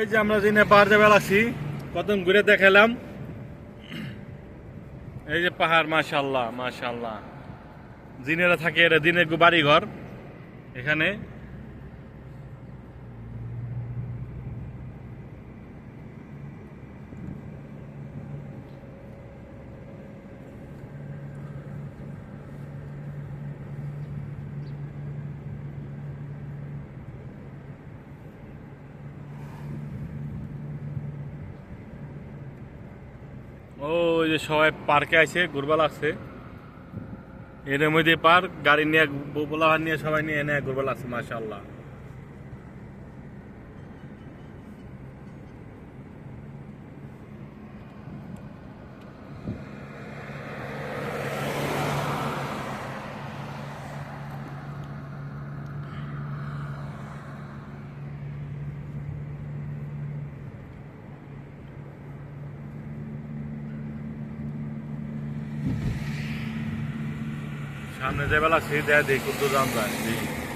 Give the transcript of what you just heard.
এই যে আমরা দিনে পাহাড় যাবে লাগছি কতক্ষণ ঘুরে দেখালাম। এই যে পাহাড় মাশাল্লাহ মাশাল্লাহ জিনেরা থাকে এরা দিনের বাড়ি ঘর এখানে ওই যে সবাই পার্কে আছে ঘুরবা লাগছে। এর মধ্যে পার্ক, গাড়ি নিয়ে বোলা নিয়ে সবাই নিয়ে এনে ঘুরবা লাগছে মাশাল্লাহ সামনে যাবে লাগছে দেয় দেখি তো দেখি